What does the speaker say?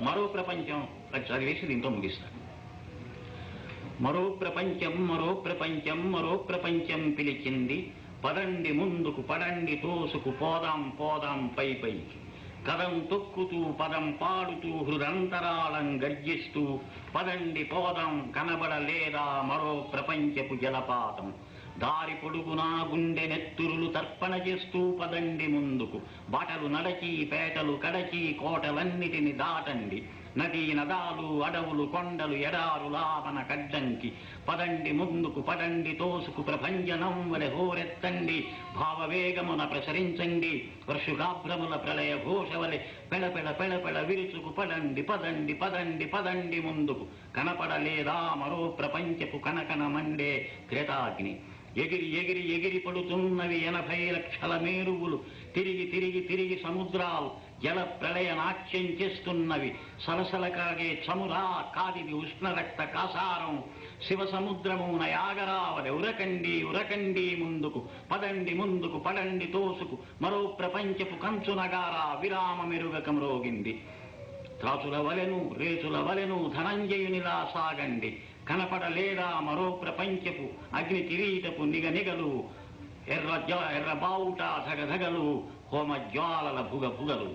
మరో ప్రపంచం. అది చదివేసి దీంతో ముగిస్తాడు మరో ప్రపంచం మరో ప్రపంచం మరో ప్రపంచం పిలిచింది. పదండి ముందుకు పడండి తోసుకు పోదాం పోదాం పై పైకి కదం తొక్కుతూ పదం పాడుతూ హృదంతరాళం గర్జిస్తూ పదండి పోదాం కనబడలేదా మరో ప్రపంచపు జలపాతం. దారి పొడుగునా గుండె నెత్తు తర్పణ చేస్తూ పదండి ముందుకు. బాటలు నడచి పేటలు కడచి కోటలన్నిటిని దాటండి. నదీ నదాలు అడవులు కొండలు ఎడారు లాపన కడ్డంకి పదండి ముందుకు పడండి తోసుకు ప్రభంజనం వలె హోరెత్తండి. భావవేగమున ప్రసరించండి. వర్షుగాభ్రముల ప్రళయ ఘోష వలె పెళపెళ పెళపెళ విరుచుకు పడండి పదండి పదండి పదండి ముందుకు. కనపడలేదా మరో ప్రపంచపు కనకన మండే క్రేతాగ్ని. ఎగిరి ఎగిరి ఎగిరి పడుతున్నవి ఎనభై లక్షల మేరువులు. తిరిగి తిరిగి తిరిగి సముద్రాలు జల ప్రళయ నాట్యం చేస్తున్నవి. సలసల కాగే చమురా కాదిది ఉష్ణ రక్త కాసారం. శివ సముద్రము నయాగరావలి ఉరకండి ఉరకండి ముందుకు పదండి ముందుకు పడండి తోసుకు. మరో ప్రపంచపు కంచునగారా విరామ మెరుగకం రోగింది. త్రాసుల వలెను రేసుల వలెను ధనంజయునిలా సాగండి. కనపడలేదా మరో ప్రపంచపు అగ్ని కిరీటపు నిగ నిగలు ఎర్ర జ- ఎర్ర బావుట ధగధగలు హోమ జ్వాలల భుగ భుగలు